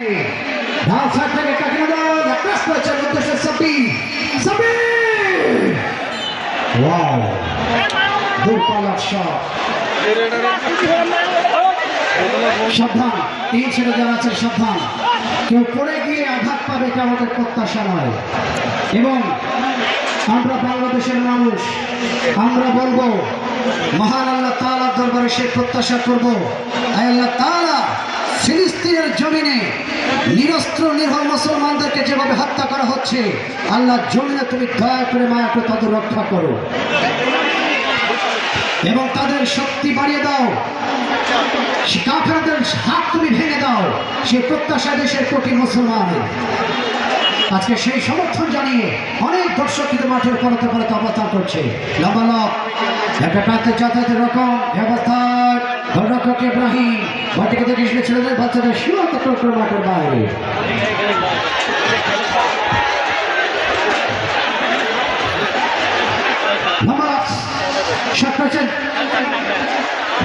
ডান side থেকে কাকিনাদার cross উদ্দেশ্যে সাব্বি সাব্বি wow. Shot. সাবধান, তিন সাবধান। কেউ পড়ে গিয়ে আঘাত পাবে এটা আমাদের প্রত্যাশা নয়। এবং আমরা বাংলাদেশের মানুষ, আমরা বলব, মহান আল্লাহ তালার দরবারে সে প্রত্যাশা করব। আল্লাহ তালা নির্ভর মুসলমানদেরকে যেভাবে হত্যা করা হচ্ছে তুমি দয়া করে মায়া করে তাদের রক্ষা করো। এবং তাদের শক্তি বাড়িয়ে দাও। কাফেরদের হাত তুমি ভেঙে দাও। সে প্রত্যাশা দেশের কোটি মুসলমান। আজকে সেই সমর্থন জানিয়ে অনেক দর্শক মাঠের পরতে পরতে অবস্থান করছে। একটা প্রান্তের যাতায়াতের রকম ব্যবস্থার ধর্মরক্ষক ইব্রাহিম মাটিকে দেখে এসে ছেলেদের বাচ্চাদের সীমান্ত করে মাঠের বাইরে লম্বালক শট করেছেন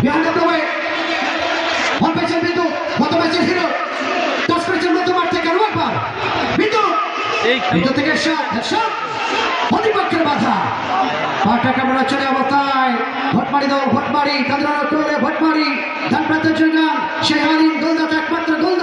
বিহার দেবে বল পেয়েছেন বিন্দু। গত ম্যাচের হিরো মধ্যমাঠ থেকে আরও একবার। বিন্দু। বিন্দু থেকে শট শট। প্রতিপক্ষের বাধা। পাটা কেমন চলে অবস্থায়? ভটমারি দাও, ভটমারি। তাদের করে ভটমারি। ধান প্রান্তের জন্য সেই হারিন গোলদাতা একমাত্র হারিন